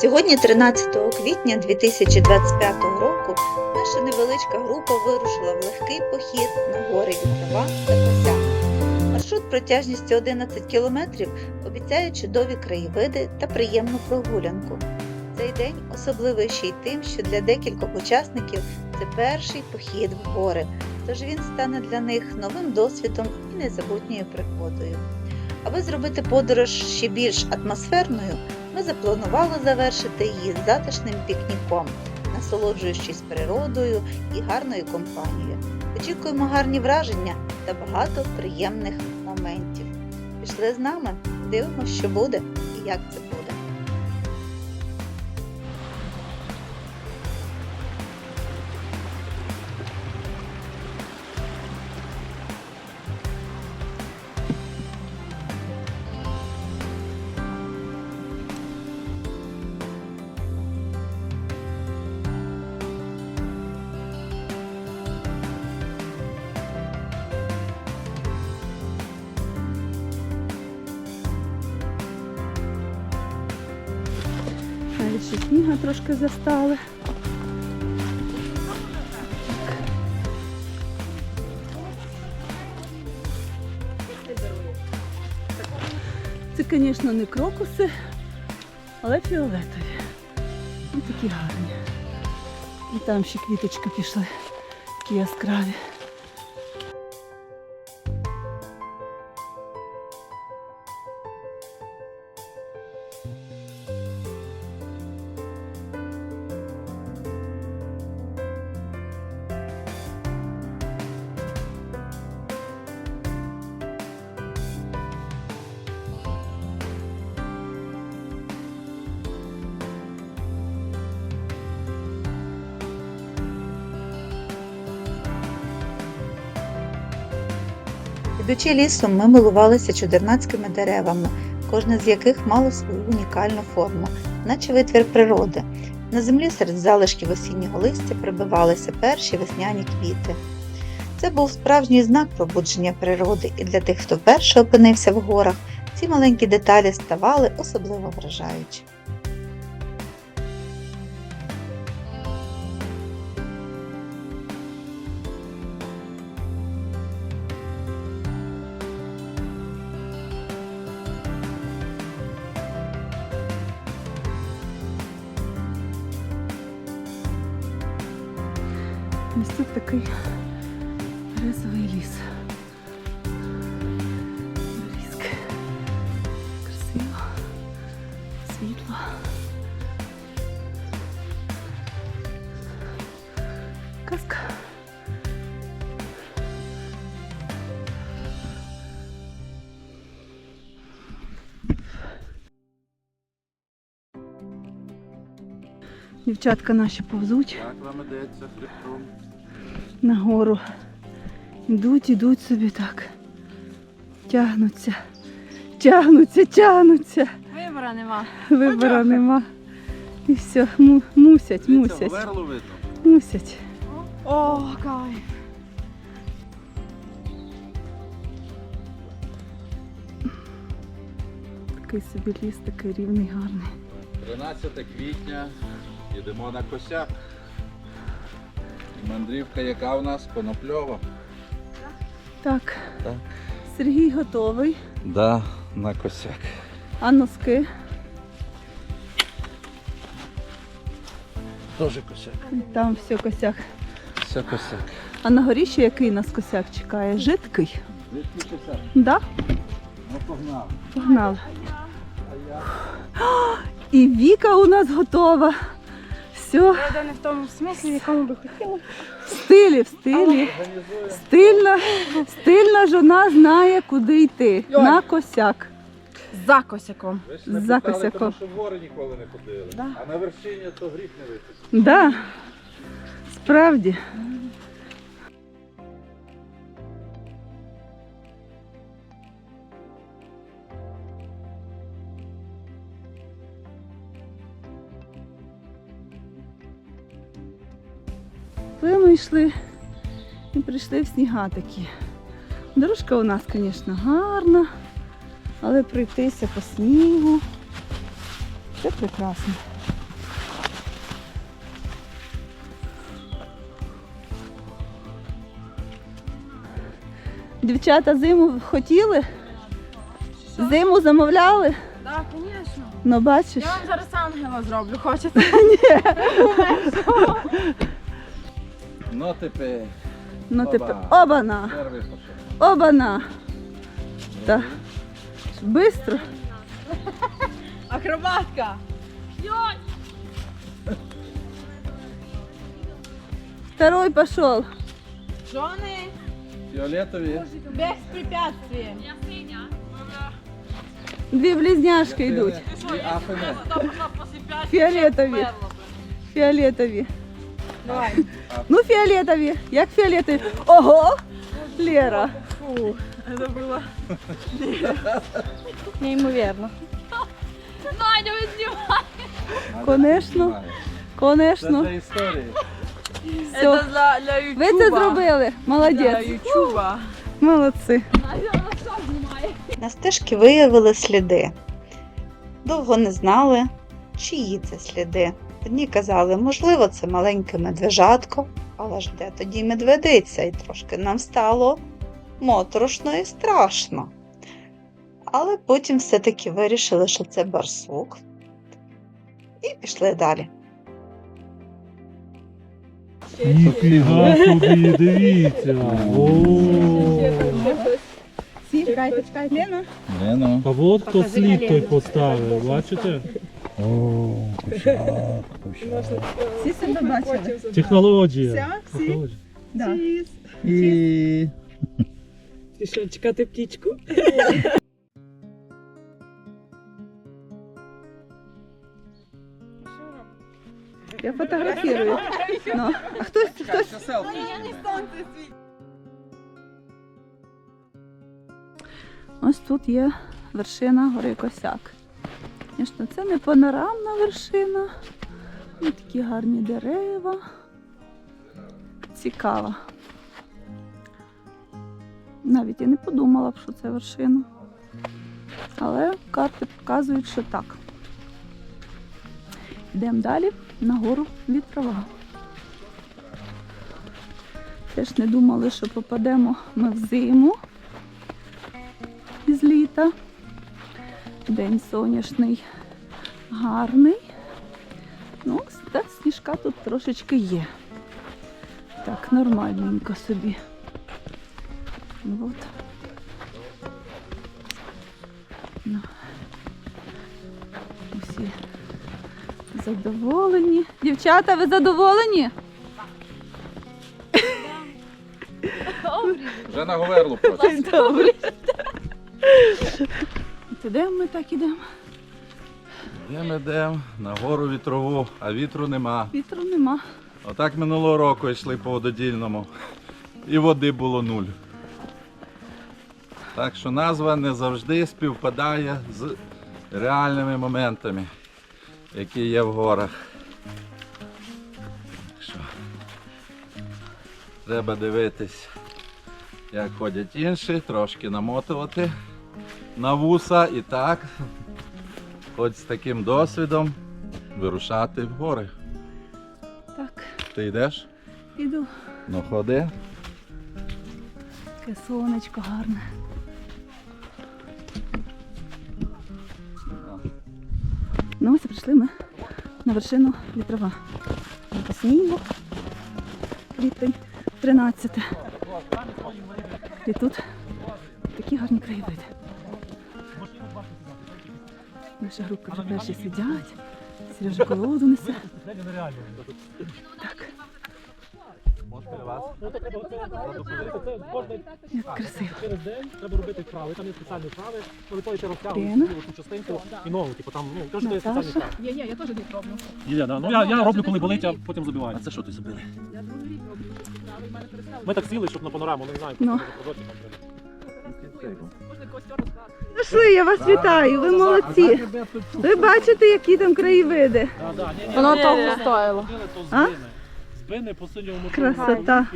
Сьогодні, 13 квітня 2025 року, наша невеличка група вирушила в легкий похід на гори Вітрова та Косяк. Маршрут протяжністю 11 кілометрів обіцяє чудові краєвиди та приємну прогулянку. Цей день особливий ще й тим, що для декількох учасників це перший похід в гори, тож він стане для них новим досвідом і незабутньою пригодою. Аби зробити подорож ще більш атмосферною, ми запланували завершити її затишним пікніком, насолоджуючись природою і гарною компанією. Очікуємо гарні враження та багато приємних моментів. Пішли з нами, дивимося, що буде і як це буде. Це, звісно, не крокуси, але фіолетові. Ось такі гарні. І там ще квіточки пішли, такі яскраві. Ідучи лісом, ми милувалися чудернацькими деревами, кожне з яких мало свою унікальну форму, наче витвір природи. На землі серед залишків осіннього листя прибивалися перші весняні квіти. Це був справжній знак пробудження природи, і для тих, хто вперше опинився в горах, ці маленькі деталі ставали особливо вражаючі. Ось тут такий рисовий ліс. Різки. Красиво. Світло. Казка. Дівчатка наші повзуть. Так вам ідеться хребтом. Нагору. Йдуть, ідуть собі так. Тягнуться, тягнуться, тягнуться. Вибора нема. Вибора нема. І все, му- мусять, мусять, Говерло видно. мусять. О, кайф. Такий собі ліс, такий рівний, гарний. 13 квітня. Їдемо на косяк. Мандрівка яка у нас? Конопльова. Так. Так. Сергій готовий. Да, на косяк. А носки? Тоже косяк. Там все косяк. Все косяк. А на горі ще який нас косяк чекає? Жидкий? Звідки косяк? Да? Ну погнали. Погнали. І Віка у нас готова. Все, Правда, не в тому смислі, в якому би хотіла. в стилі, в стилі. Стильна, стильна жона знає, куди йти. На косяк. За косяком. Ви ж не За питали, косяком. тому що гори ніколи не ходили. Да. А на вершині то гріх не виписати. Да, справді. йшли і прийшли в сніга такі. Дорожка у нас, звісно, гарна, але пройтися по снігу. Це прекрасно. Дівчата зиму хотіли? Що? Зиму замовляли? Так, да, звісно. Ну бачиш. Я вам зараз ангела зроблю, хочете? Ні. Ну тепер. Ну Оба. тепер обана! Перший пошов. Обана! Так. Бистро. Акробатка. Второй пішов. Жони, Фіолетові. без препятствий. Дві близняшки йдуть. І афини. Фіолетові. Фіолетові. Давай. Ну, фіолетові. Як фіолетові? Ого! Лера. Фу, це було неймовірно. Конечно. Це Конечно. для історії. Все. для, для Ютуба. Ви це зробили. Для Молодець. Ютуба. Молодці. На стежці виявили сліди. Довго не знали, чиї це сліди. Одні казали, можливо, це маленьке медвежатко, але ж де тоді медведиця, і трошки нам стало моторошно і страшно. Але потім все-таки вирішили, що це барсук. І пішли далі. Ніфіга собі, дивіться. Чекайте, чекайте. Лена. Лено. а от хто слід той поставив, бачите? О, кущак, Всі себе бачили. Технологія. Все, всі? Технологія. Да. І... Ти що, чекати птічку? Я фотографірую. Ну. А хтось, хтось. Ось тут є вершина гори Косяк. Звісно, це не панорамна вершина. Ось такі гарні дерева. Цікаво. Навіть я не подумала що це вершина. Але карти показують, що так. Йдемо далі на гору вітрова. Теж не думали, що попадемо ми в зиму літа. День сонячний, гарний. Ну, та сніжка тут трошечки є. Так, нормальненько собі. От. Ну. Усі задоволені. Дівчата, ви задоволені? Вже на говерлу просто. Добре. Ідемо ми так ідемо. Йдемо, йдемо на гору вітрову, а вітру нема. Вітру нема. Отак минулого року йшли по вододільному. І води було нуль. Так що назва не завжди співпадає з реальними моментами, які є в горах. Так що треба дивитись, як ходять інші, трошки намотувати на вуса і так, хоч з таким досвідом, вирушати в гори. Так, Ти йдеш? іду. Ну ходи. Таке сонечко гарне. Ну ось прийшли ми на вершину вітрова. Снігу. Квітень 13. І тут такі гарні краєвиди. Наша група вже перші сидять. Сережа колоду несе. Так, як красиво. Через день треба робити вправи, там є спеціальні вправи, коли той ти розтягуєш цю частинку і ногу, типу там, ну, теж є спеціальні вправи. Ні, ні, я теж не роблю. Є, да. Ну я, я роблю, коли болить, а потім забиваю. А це що ти забили? Ми так сіли, щоб на панораму, не знаю, прозорці там треба. Пішли, я вас вітаю, ви молодці. Ви бачите, які там краєвиди. Воно того стоїло. А? збини. По синьому Красота.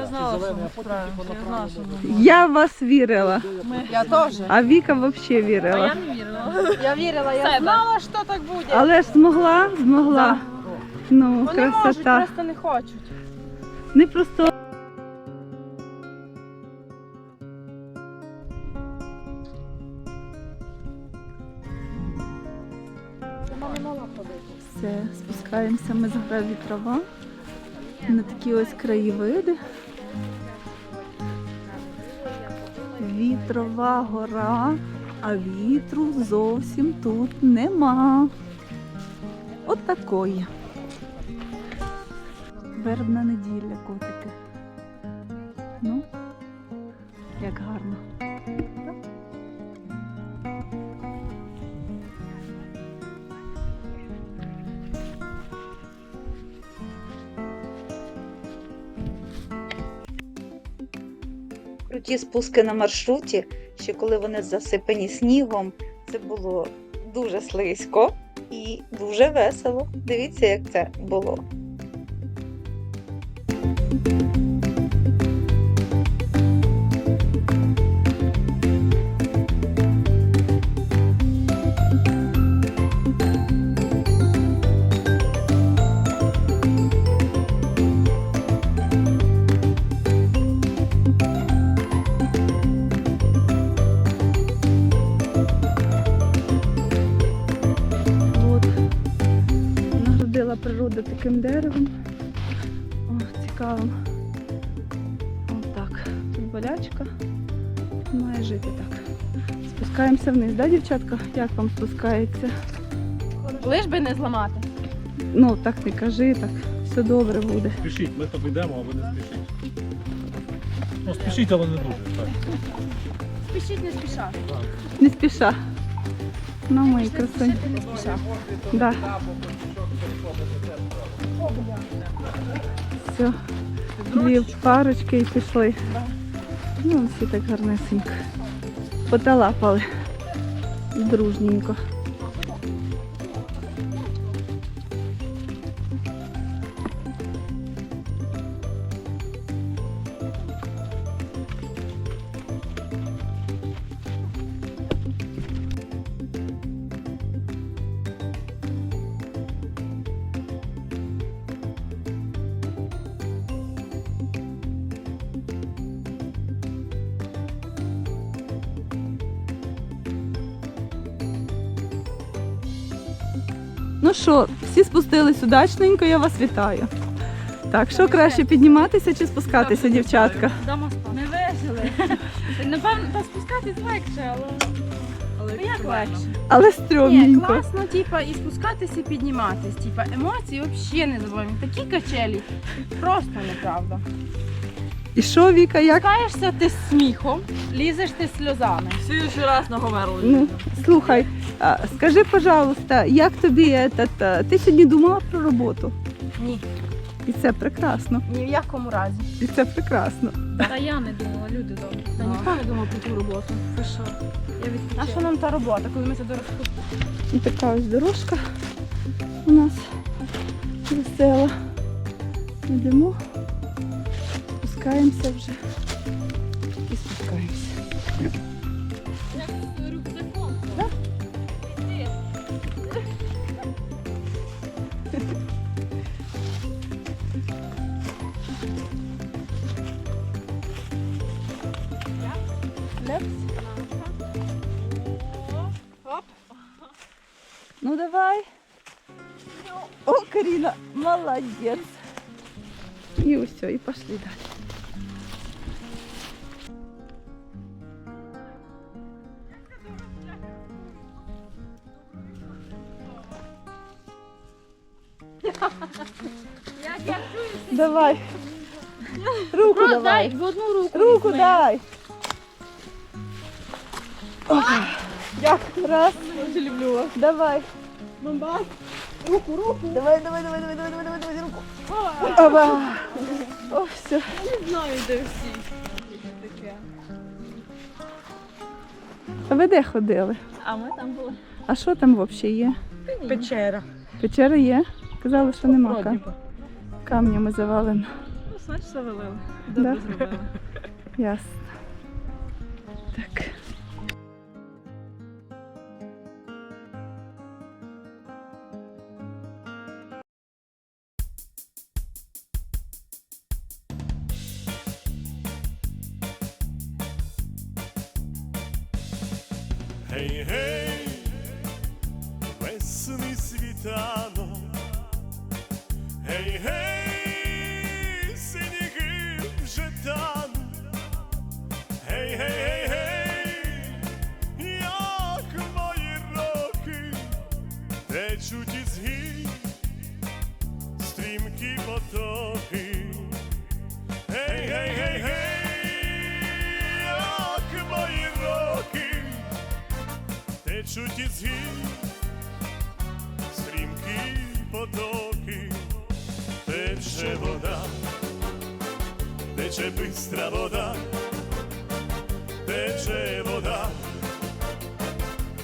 Я знала, що ми справимося, я знала, що ми Я в вас вірила, Я теж. а Віка взагалі вірила. не вірила. Я вірила, я знала, що так буде. Але ж змогла, змогла. Ну, Вони можуть, красота. просто не хочуть. Не просто спускаємося ми з гори вітрова. На такі ось краєвиди. Вітрова гора, а вітру зовсім тут нема. От такої. Вербна неділя, котики. Ну, як гарно. Круті спуски на маршруті, ще коли вони засипані снігом, це було дуже слизько і дуже весело. Дивіться, як це було. Спускаємося вниз, да, дівчатка? Як вам спускається? Лиш би не зламати. Ну, так не кажи, так все добре буде. Спішіть, ми тобі йдемо, а ви не спішіть. Ну, спішіть, але не дуже. Так. Спішіть, не спіша. Не спіша. Ну, мої красуні. Не спіша. Да. Все. Дві парочки і пішли. Ну, всі так гарнесенько. Поталапали. Дружненько. Ну що, всі спустились удачненько, я вас вітаю. Так, що краще підніматися чи спускатися, дівчатка? Дома. Не вижили. Напевно, та спускатись легше, але. Але як легше? Але Ні, стрьомненько. класно, типа, і спускатися, і підніматись. Типа, емоції взагалі не забуваємо. Такі качелі. Просто неправда. І що, Віка, як? Каєшся ти з сміхом, лізеш ти сльозами. Слідуючий раз наговерли. Ну, слухай, скажи, пожалуйста, як тобі этот, ти сьогодні думала про роботу? Ні, І це прекрасно. ні в якому разі. І це прекрасно. Та я не думала, люди добрі. Та ніхто не думав про ту роботу. Ви що? Я А що нам та робота, коли ми це дорожку? І така ось дорожка у нас весела. Йдемо, спускаємося вже. І спускаємося. Ну давай. О, Карина, молодец. И все, и пошли дальше. Давай. Руку давай. в одну руку. Руку дай. О, Як? Раз. Дуже люблю вас. Давай. Бомба. Давай, давай, давай, давай, давай, давай, давай, давай, руку. Оба. О, все. Не знаю, де всі. Таке. А ви де ходили? А ми там були. А що там взагалі є? Печера. Печера є? Казали, що нема Вроді би. камнями завалено. Ну, значить, завалили. Да? Зробили. Ясно. Так. Течуть із гір, стрімкі потоки. Гей, гей, гей, гей, як мої роки течуть із гір, стрімкі потоки, тече вода, тече бистра вода, тече вода,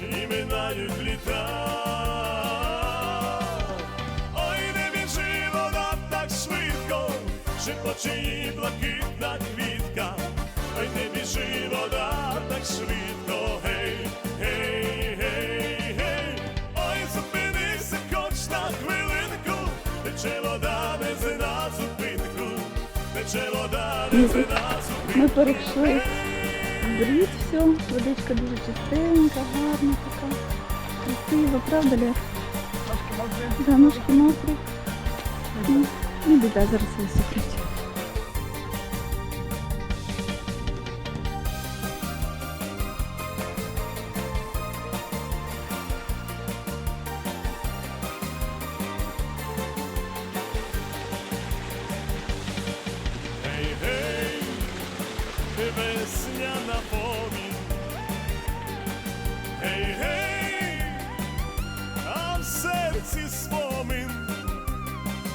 і минають літа. Шепоче блакитна квітка. Ой, не біжи вода так швидко, гей, гей, гей, гей. Ой, зупинися хоч на хвилинку, тече вода без на зупинку, тече вода без на зупинку. Ми перейшли в брід, все, водичка дуже чистенька, гарна така, красива, правда, Лев? Да, ножки мокрі. Ну, Не біда, зараз висохнуть. Весняна повінь. Гей, гей, а в серці спомин.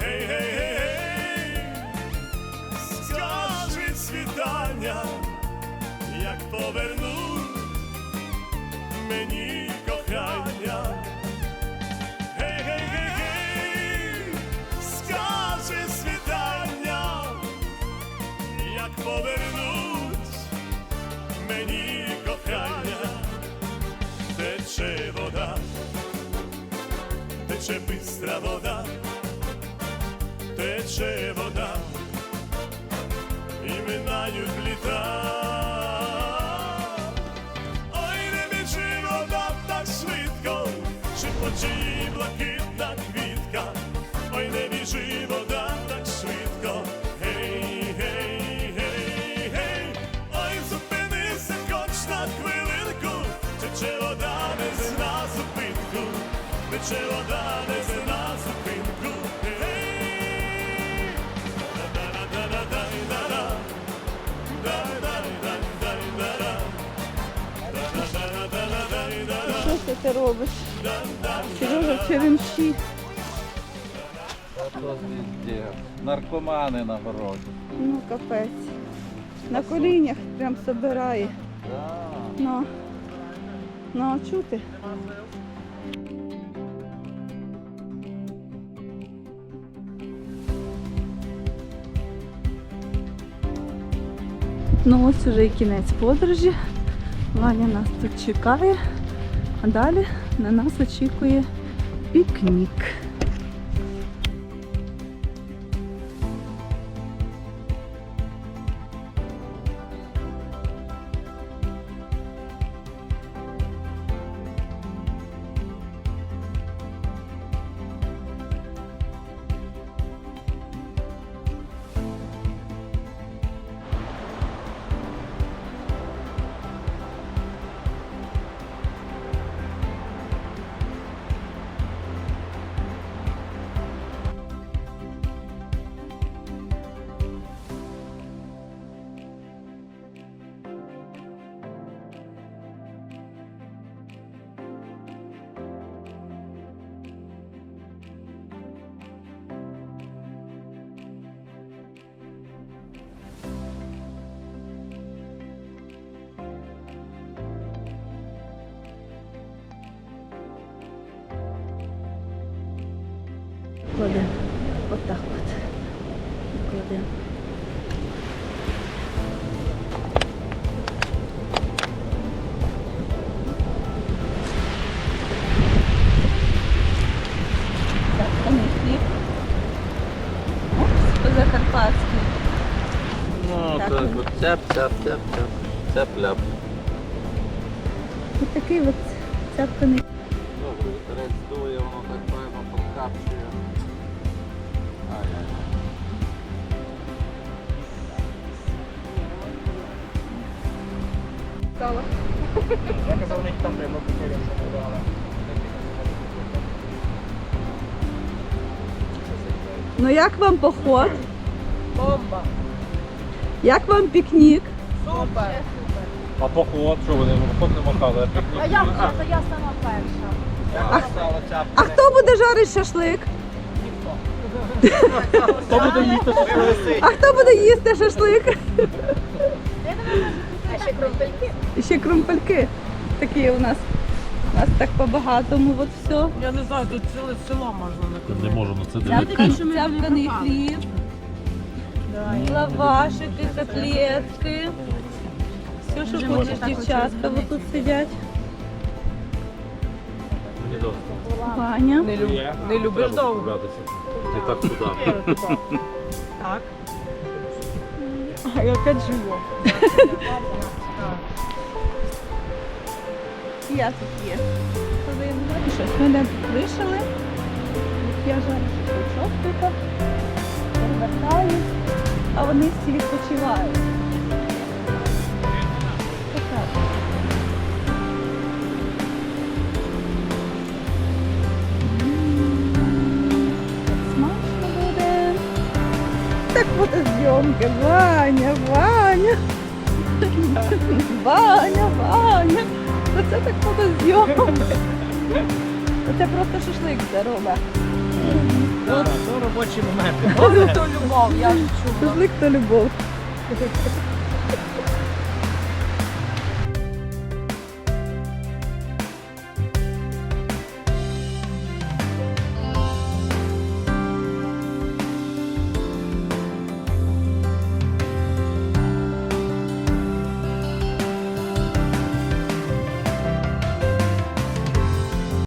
Гей, гей, гей, гей, скаже світання, як повернуть мені тече бистра вода, тече вода, ти робиш? Сережа в черемші. Наркомани на городі. Ну, капець. На колінях прям собирає. Ну, ну, чути? Ну ось уже і кінець подорожі. Ваня нас тут чекає, далі на нас очікує пікнік. Кладемо отак от. Кладемо. Ось, по-закарпатськи. Ну, Так. так от цеп, цеп, цеп, цеп, цеп, ляп. Ось такий от цяпканий Я казав, них там треба буде, але... Ну як вам поход? Бомба. Як вам пікнік? Супер. А поход, що вони поход не махали, а А я то я сама перша. А хто буде жарити шашлик? Хто буде їсти шашлик? А хто буде їсти шашлик? Ще круmpельки. І ще крумпельки. Такі у нас. У нас так по-багатому от все. Я не знаю, тут ціле село можна накормити. Не можу на це Цяпканий хліб, лавашики, котлетки. Все, що хочеш, дівчатка, вот тут сидять. Ваня. Не, люб... не любиш довго. Ти так туди. Так. А опять каджу. Я тут є. Щось мене вишили. Я жарю що тут. повертаю, А вони всі відпочивають. Фотозйомки. Ваня, Ваня. Ваня, Ваня. Оце так фотозйомки. Оце просто шашлик здорова. Це робочі моменти. любов, я ж чула. Шашлик то любов.